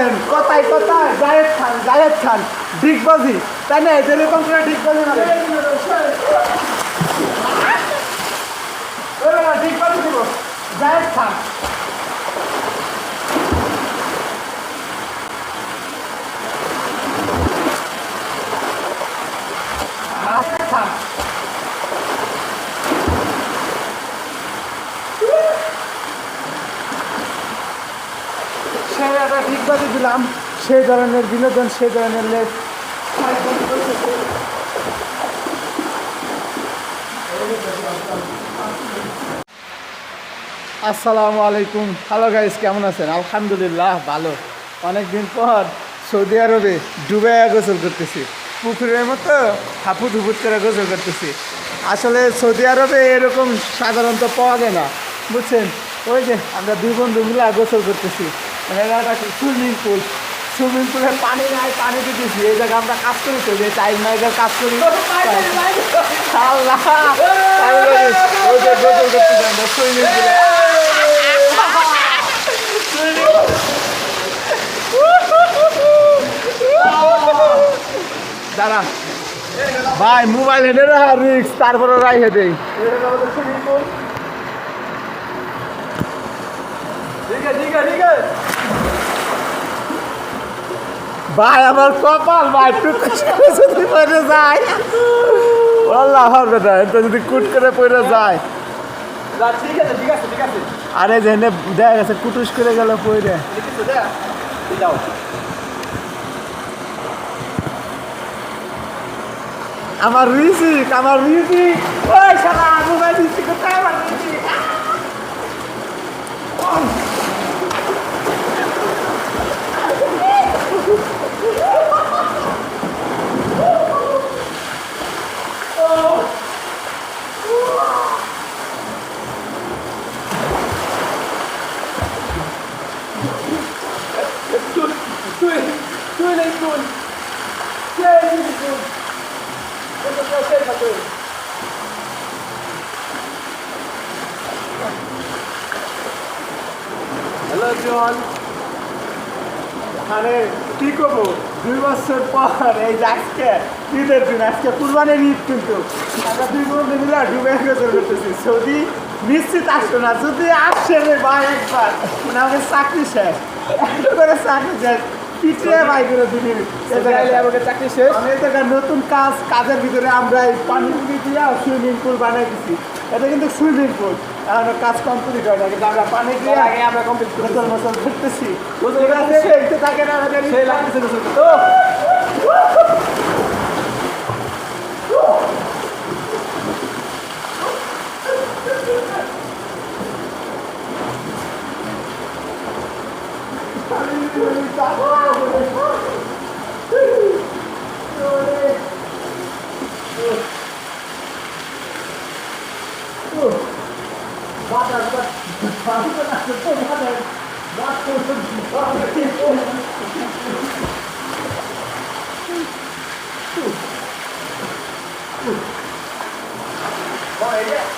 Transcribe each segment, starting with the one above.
দেখেন কথায় কথায়, জায়েদ খান জায়েদ খান, ডিগবাজি। তাই না এরকম করে ডিগবাজি না ডিগবাজি দিব। জায়েদ খান জায়েদ খান সে ঠিকভাবে দিলাম, সেই ধরনের বিনোদন, সেই ধরনের লেখ আসসালামু আলাইকুম। হ্যালো গাইস কেমন আছেন? আলহামদুলিল্লাহ, ভালো। অনেকদিন পর সৌদি আরবে ডুবে গোসল করতেছি। পুকুরের মতো হাফুট হুপুট করে গোসল করতেছি। আসলে সৌদি আরবে এরকম সাধারণত পাওয়া যায় না। বুঝছেন? ওই যে আমরা দুই বন্ধু মিলে গোসল করতেছি। একটা সুইমিং পুল সুইমিং পুলে পানি নাই পানি দিতেছি। এই জায়গায় আমরা কাজ করি তো যে টাইম নাইজার কাজ করি। সুইমিং পুলে দাঁড়া। ভাই মোবাইল হেঁটে রাখা রিক্স তারপরে রাই হেঁটে। ভাই আমার কপাল ভাই যদি পড়ে যায়। আল্লাহ হবে না এটা যদি কুট করে পড়ে যায়। আরে জেনে দেখা গেছে কুটুস করে গেল পড়ে। আমার রিসিক আমার রিসিক ওই শালা মোবাইল রিসিক কোথায় আমার রিসিক তুই তুই তুই নেই তুই কে তুই তুই এটা তো হ্যালো জন আরে কি করব? দুই বছর পর এই আজকে, ঈদের দিন, আজকে কুরবানির ঈদ কিন্তু। আমরা দুই বন্ধু মিলে ডুবে গোসল করতেছি সৌদি নিশ্চিত আসতো না, যদি আসছে রে ভাই একবার মানে আমাকে চাকরি শেষ। করে চাকরি শেষ। পিছিয়ে ভাই করে দিবি আমাকে চাকরি শেষ। আমি এটা নতুন কাজ কাজের ভিতরে আমরা এই পানি পুলি দিয়ে সুইমিং পুল বানাই দিচ্ছি এটা কিন্তু সুইমিং পুল। এখন কাজ কমপ্লিট হয় না কিন্তু আমরা পানি দিয়ে আগে আমরা কমপ্লিট করে করতেছি গোসল ওরা করতেছি। দেখতে থাকে না সেই লাগতেছে তো করে গাইস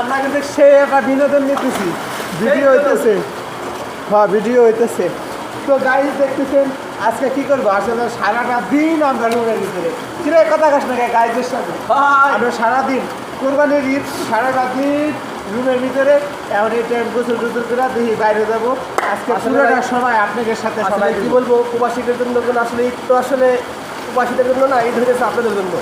আমরা কিন্তু সে একটা বিনোদন নিতেছি ভিডিও হইতেছে। হ্যাঁ ভিডিও হইতেছে। তো দেখতেছেন আজকে কি করব? আসলে সারাটা দিন আমরা রুমের ভিতরে কিরে কথা না সাথে? আমরা সারাদিন কোরবানির ঈদ সারাটা দিন রুমের ভিতরে। এমন এই টাইম গোসল টোসল করে দেখি বাইরে যাব। আজকে পুরোটা সময় আপনাদের সাথে সবাই কি বলব প্রবাসীদের জন্য আসলে ঈদ তো আসলে প্রবাসীদের জন্য না ঈদ হয়েছে আপনাদের জন্য।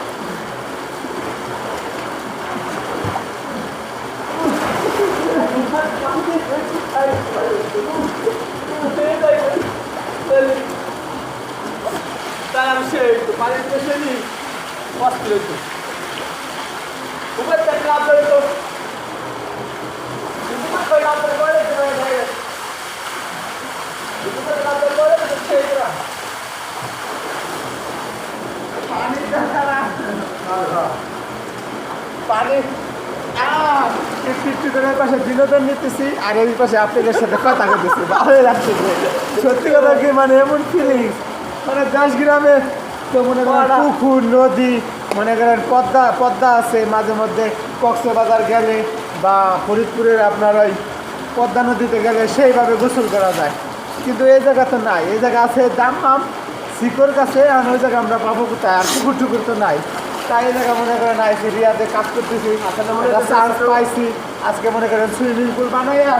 আমি সেই পানির দেশে নি অস্থির হইতো উপর থেকে করে তো লাভ করে লাভ করে পানি পানি একটু পাশে বিনোদন নিতেছি আর এই পাশে আপনাদের সাথে কথা বলতেছি। ভালোই লাগছে সত্যি কথা কি মানে এমন ফিলিংস মানে গ্রামে তো মনে করেন পুকুর নদী মনে করেন পদ্মা পদ্মা আছে মাঝে মধ্যে কক্সবাজার গেলে বা ফরিদপুরের আপনার ওই পদ্মা নদীতে গেলে সেইভাবে গোসল করা যায়। কিন্তু এই জায়গা তো নাই। এই জায়গা আছে দাম নাম শিকর কাছে আর ওই জায়গা আমরা পাবো কোথায়? আর পুকুর টুকুর তো নাই। তাই জায়গা মনে করেন আইসি রিয়াতে কাজ করতেছি। চান্স পাইছি। আজকে মনে করেন সুইমিং পুল বানাইয়া।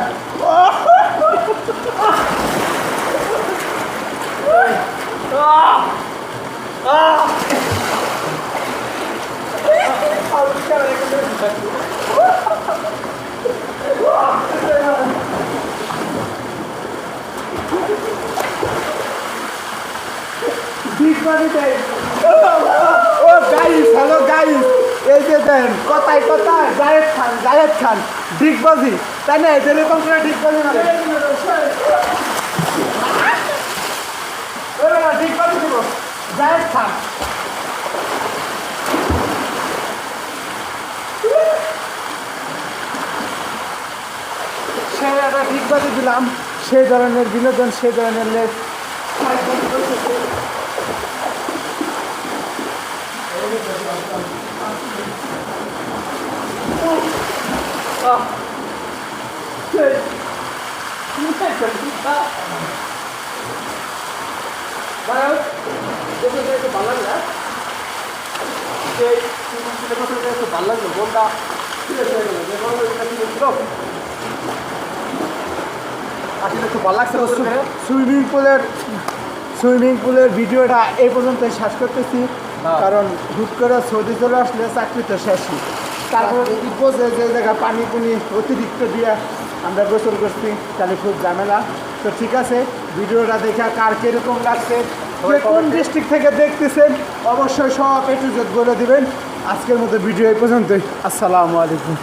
বিগ মানি দেয় ও গাইস হ্যালো গাইস দেন কথায় কথায় জায়েদ খান জায়েদ খান ডিগবাজি তাই না? এটা এরকম করে ডিগবাজি না? সে একটা ডিগবাজি দিলাম। সেই ধরনের বিনোদন সেই ধরনের লেখ ভালো লাগল। বোনটা আসলে খুব ভালো লাগছে সুইমিং পুলের সুইমিং পুলের ভিডিওটা এই পর্যন্ত শেষ করতেছি। কারণ হুট করে সৌদি চলে আসলে চাকরি তো শেষই। তারপর বোঝে যে জায়গা পানি পুনি অতিরিক্ত দিয়ে আমরা গোসল করছি তাহলে খুব ঝামেলা। তো ঠিক আছে ভিডিওটা দেখে কার কীরকম লাগছে যে কোন ডিস্ট্রিক্ট থেকে দেখতেছেন, অবশ্যই সব একটু যোগ করে দিবেন। আজকের মতো ভিডিও এই পর্যন্তই। আসসালামু আলাইকুম।